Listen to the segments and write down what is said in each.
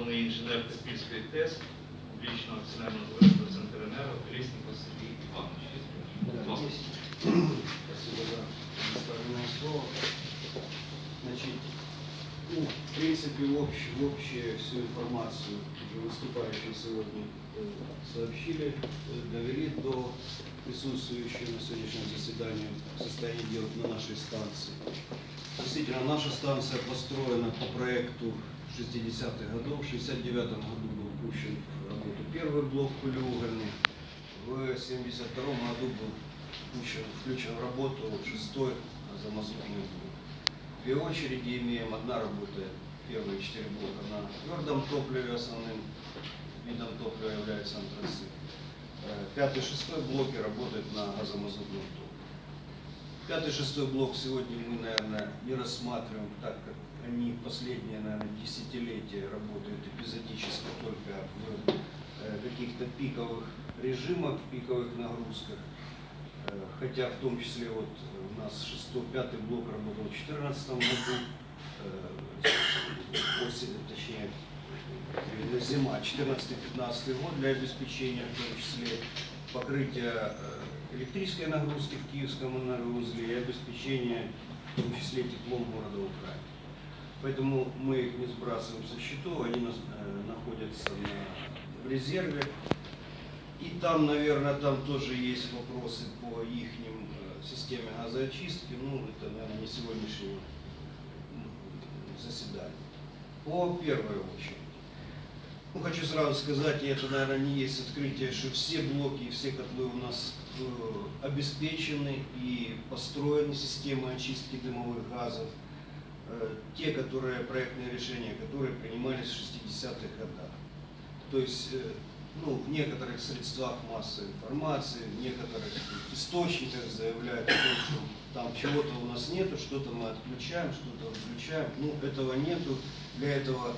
головний інженер Каспійської ТЕС, публічного акціонерного товариства Центренерго, Колісников Сергій Іванович. Будь ласка. Спасибо за предоставленное слово. Значит, ну, в принципе, в общ- в общее всю информацию уже выступающие сегодня э, сообщили, э, довели до присутствующего на сегодняшнем заседании состояния дел на нашей станции. Действительно, наша станция построена по проекту 60-х годов. В 69 году был пущен в работу первый блок пылеугольный. В 72 году был пущен, включен в работу шестой замазутный блок. Две очереди имеем. Одна работает, первые четыре блока на твердом топливе, основным видом топлива является антрацит. Э, Пятый шестой блоки работают на газомазутном топливе. Пятый шестой блок сегодня мы, наверное, не рассматриваем, так как они последние, наверное, десятилетия работают эпизодически только в э, каких-то пиковых режимах, в пиковых нагрузках. Э, Хотя в том числе вот у нас шестой, пятый блок работал в 2014 году, э, осень, точнее, зима 14-15 год для обеспечения в том числе покрытия электрической нагрузки в Киевском энергоузле и обеспечения в том числе теплом города Украины. Поэтому мы их не сбрасываем со счетов, они э, находятся на- в резерве. И там, наверное, там тоже есть вопросы по их системе газоочистки. Ну, это, наверное, не сегодняшнего заседания. По первой очереди. Ну, хочу сразу сказать, и это, наверное, не есть открытие, что все блоки и все котлы у нас э, обеспечены и построены системой очистки дымовых газов. Э, те, которые проектные решения, которые принимались в 60-х годах. То есть, э, ну, в некоторых средствах массовой информации, в некоторых источниках заявляют о том, что там чего-то у нас нету, что-то мы отключаем, что-то включаем. Ну, этого нету. Для этого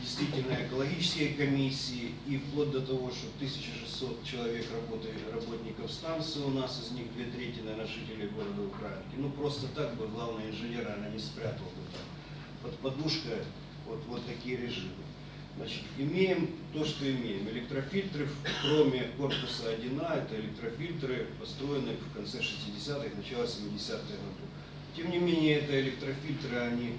действительно экологические комиссии и вплоть до того, что 1600 человек работает, работников станции у нас, из них две трети, наверное, жителей города Украинки. Ну, просто так бы главный инженер, она не спрятал бы там под подушкой вот, вот такие режимы. Значит, имеем то, что имеем. Электрофильтры, кроме корпуса 1А, это электрофильтры, построенные в конце 60-х, начало 70-х годов. Тем не менее, это электрофильтры, они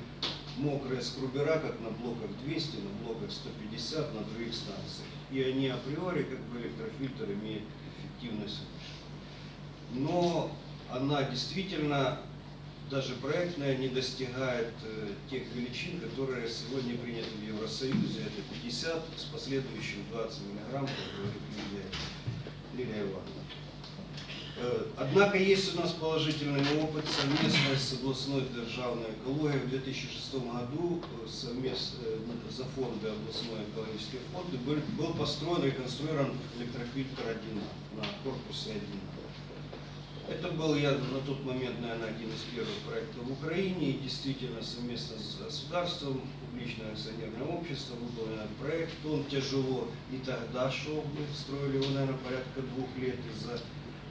мокрые скрубера, как на блоках 200, на блоках 150, на других станциях. И они априори, как бы электрофильтр, имеет эффективность выше. Но она действительно даже проектная не достигает э, тех величин, которые сегодня приняты в Евросоюзе. Это 50 с последующим 20 миллиграмм, как говорит Лилия Ивановна. Э, Однако есть у нас положительный опыт совместно с областной державной экологией. В 2006 году э, совместно э, за фонды областной экологической фонды был, был построен, реконструирован электрофильтр 1 на корпусе 1 это был я на тот момент, наверное, один из первых проектов в Украине. И действительно, совместно с государством, публичное акционерное общество выполнен проект. Он тяжело и тогда шел, мы строили его, наверное, порядка двух лет из-за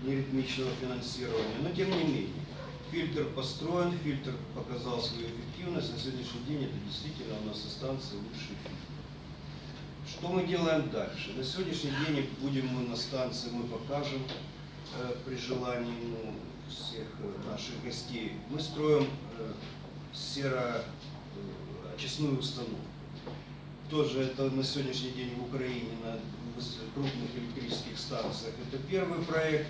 неритмичного финансирования. Но тем не менее, фильтр построен, фильтр показал свою эффективность. На сегодняшний день это действительно у нас станции лучший фильтр. Что мы делаем дальше? На сегодняшний день будем мы на станции, мы покажем э, при желании ну, всех э, наших гостей. Мы строим э, сероочистную установку. Тоже это на сегодняшний день в Украине на крупных электрических станциях. Это первый проект.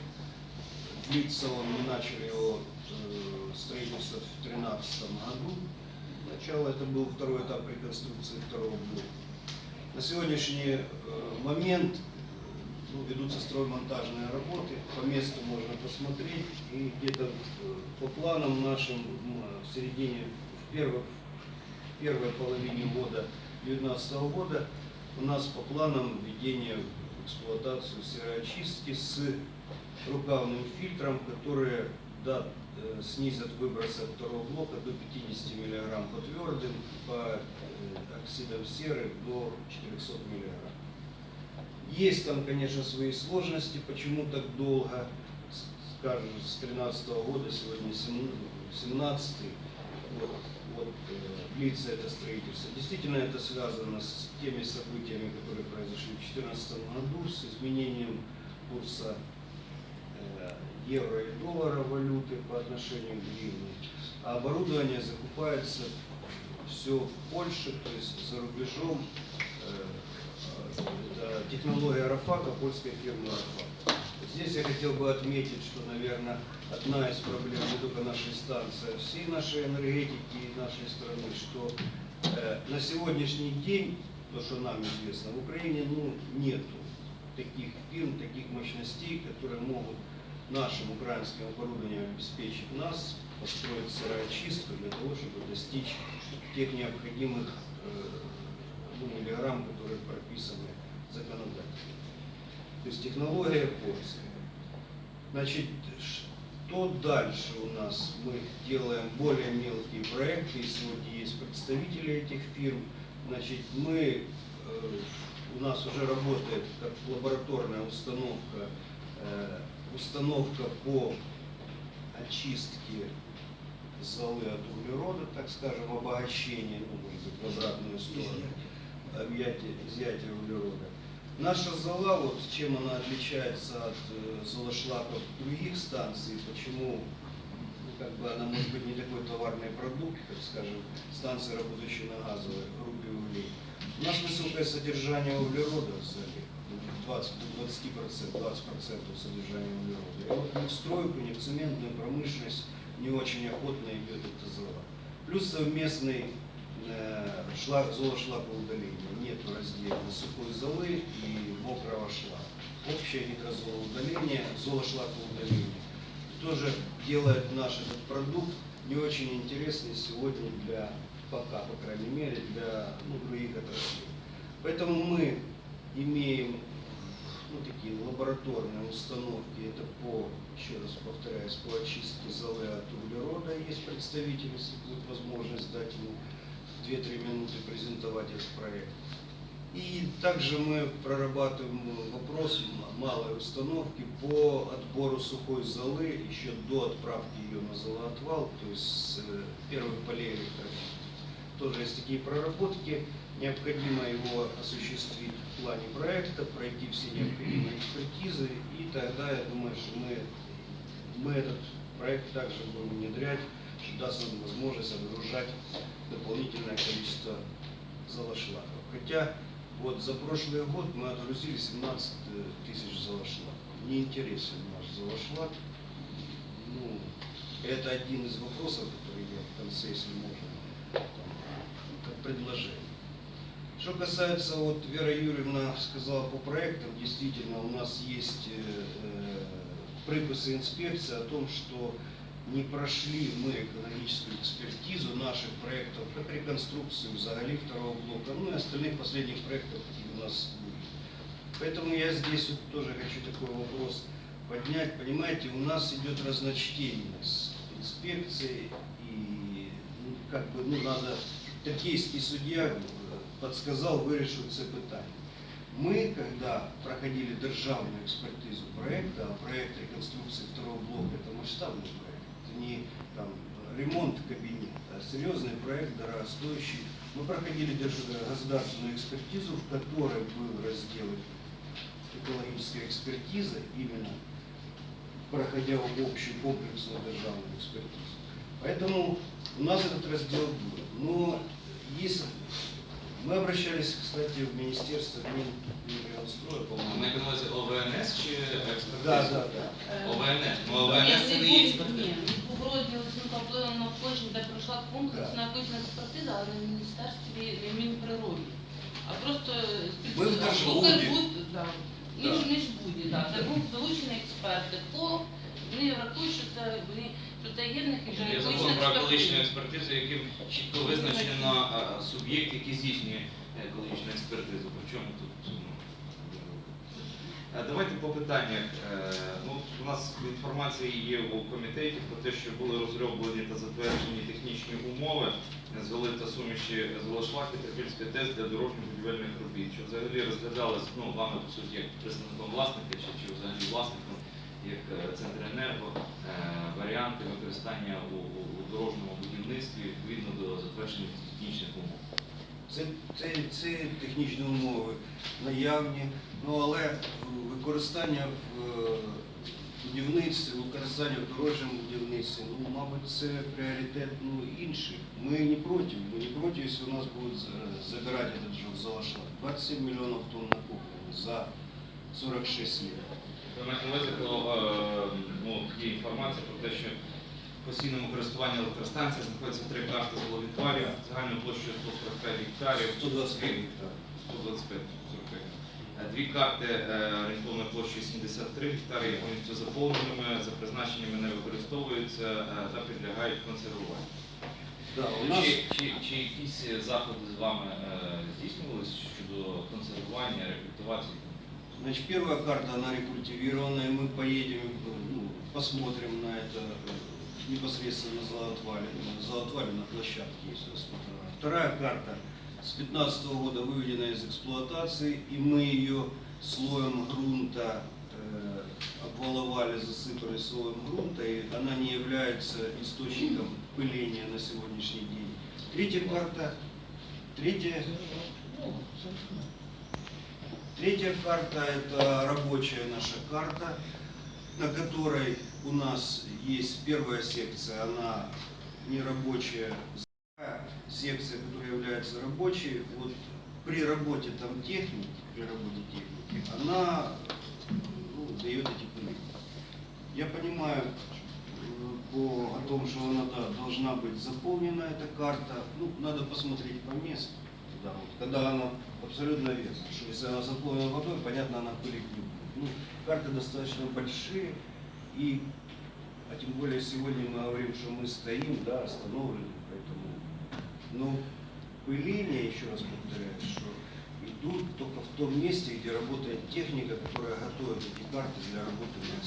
Длится он, мы начали его э, строительство в 2013 году. Начало это был второй этап реконструкции второго блока. На сегодняшний э, момент ну, ведутся строймонтажные работы. По месту можно посмотреть. И где-то э, по планам нашим м, в середине, в первой, в первой половине года 2019 года у нас по планам введение в эксплуатацию сероочистки с рукавным фильтром, которые да, э, снизят выбросы второго блока до 50 мг по твердым, по э, оксидам серы до 400 мг. Есть там, конечно, свои сложности, почему так долго, скажем, с 13 года, сегодня 17 вот, вот, э, длится это строительство. Действительно, это связано с теми событиями, которые произошли в 2014 году, с изменением курса э, евро и доллара валюты по отношению к гривне. А оборудование закупается все в Польше, то есть за рубежом. Э, э, Это технология Арафака, польская фирма Арафак. Здесь я хотел бы отметить, что, наверное, одна из проблем не только нашей станции, а всей нашей энергетики и нашей страны, что э, на сегодняшний день, то, что нам известно, в Украине ну, нету таких фирм, таких мощностей, которые могут нашим украинским оборудованием обеспечить нас, построить сыроочистку для того, чтобы достичь тех необходимых э, ну, миллиграмм, которые прописаны законодательно. То есть технология польская. Значит, что дальше у нас? Мы делаем более мелкие проекты, и сегодня есть представители этих фирм. Значит, мы, э, у нас уже работает как лабораторная установка, э, установка по очистке золы от углерода, так скажем, обогащение, ну, может быть, в обратную сторону, объятие, изъятие углерода. Наша зола, вот чем она отличается от э, золошлаков других станций, почему ну, как бы она может быть не такой товарный продукт, как, скажем, станции, работающие на газовой группе углей. У нас высокое содержание углерода в зале, 20, до 20%, 20% содержания углерода. И вот ни в стройку, ни в цементную промышленность не очень охотно идет эта зола. Плюс совместный шлак, золошлаковое удаление. Нет раздела сухой золы и мокрого шлака. Общее золошлаковое удаление. Тоже делает наш этот продукт не очень интересный сегодня для, пока, по крайней мере, для ну, других отраслей. Поэтому мы имеем ну, такие лабораторные установки, это по, еще раз повторяюсь, по очистке золы от углерода. Есть представители, если будет возможность дать ему 2-3 минуты презентовать этот проект. И также мы прорабатываем вопрос малой установки по отбору сухой золы еще до отправки ее на золоотвал, то есть с э, первых полей. Тоже есть такие проработки, необходимо его осуществить в плане проекта, пройти все необходимые экспертизы, и тогда я думаю, что мы, мы этот проект также будем внедрять, даст нам возможность отгружать дополнительное количество золошлаков. Хотя вот за прошлый год мы отгрузили 17 тысяч золошлаков. Мне интересен наш золошлак. Ну, это один из вопросов, который я в конце, если можно, там, как предложение. Что касается, вот Вера Юрьевна сказала по проектам, действительно у нас есть э, э, приписи инспекции о том, что не прошли мы экономическую экспертизу наших проектов, как реконструкцию взагалі второго блока, ну и остальных последних проектов, какие у нас были. Поэтому я здесь вот тоже хочу такой вопрос поднять. Понимаете, у нас идет разночтение с инспекцией, и ну, как бы ну, надо, токийский судья подсказал, вирішив це питання. Ми, когда проходили державную экспертизу проекта, а проект реконструкции второго блока, это масштабный проект, не там, ремонт кабинета, а серьезный проект, дорогостоящий. Мы проходили держ- государственную экспертизу, в которой был раздел экологической экспертизы, именно проходя в общую комплексную державную экспертизу. Поэтому у нас этот раздел был. Но есть... Мы обращались, кстати, в Министерство Минстроя, Ви по-моему. маєте на увазі ОВНС чи експертиза? Да, да, да. ОВНС. Ну, Ні, ОВНС це не є Ні, експертиза. Навколишнє, де пройшла комплексна екологічна експертиза, але не в міністерстві, не в Мінприроді. А просто Ми в Держбуді. Укрбуд, да. Ніж Да. ніж буде, да. Де був залучені експерти. По вони рахують, що це вони що це єдних і вже Є закон про екологічну експертизу, яким чітко визначено суб'єкт, який здійснює екологічну експертизу. По чому тут? ну, Давайте по питаннях. Е, Ну, у нас інформація є у комітеті про те, що були розроблені та затверджені технічні умови золи та суміші золошлаки та пільський тест для дорожньо-будівельних робіт, що взагалі розглядалось ну, вами, по суті, як представником власника чи, чи взагалі власником як е, Центренерго е, варіанти використання у, у дорожньому будівництві відповідно до затверджених технічних умов. Це, це, це технічні умови наявні, ну але використання в е, будівництві, використання в дорожньому будівництві, ну, мабуть, це пріоритет ну, інший. Ми не проти, ми не проти, якщо у нас будуть за- забирати этот же залошак. 27 мільйонів тонн накоплено за 46 лет. Ви маєте на увазі е, ну, є інформація про те, що постійному користуванні електростанції знаходяться три карти Головітварів загальною площею 145 гектарів. 125 гектар. 125 45. Е, Дві карти е, орієнтовною площею 73 гектари є повністю заповненими, за призначеннями не використовуються е, та підлягають консервуванню. Да, у нас Чи, чи, чи якісь заходи з вами е, здійснювалися щодо консервування, рекультивації? Значит, первая карта, она рекультивированная, мы поедем, ну, посмотрим на это э, Непосредственно на Золотвале, на Золотвале на площадке, смотрим. Вторая карта с 15 года выведена из эксплуатации, и мы ее слоем грунта э, обваловали, засыпали слоем грунта, и она не является источником пыления на сегодняшний день. Третья карта, третья Третья карта – это рабочая наша карта, на которой у нас есть первая секция, она не рабочая, секция, которая является рабочей. Вот при работе там техники, при работе техники, она ну, дает эти пыли. Я понимаю э, по, о том, что она да, должна быть заполнена, эта карта. Ну, надо посмотреть по месту. Да, вот, когда она абсолютно верно, что если она заполнена водой, понятно, она пылить не. Ну, карты достаточно большие, и, а тем более сегодня мы говорим, что мы стоим, да, остановлены, поэтому, но пыление, еще раз повторяю, что идут только в том месте, где работает техника, которая готовит эти карты для работы на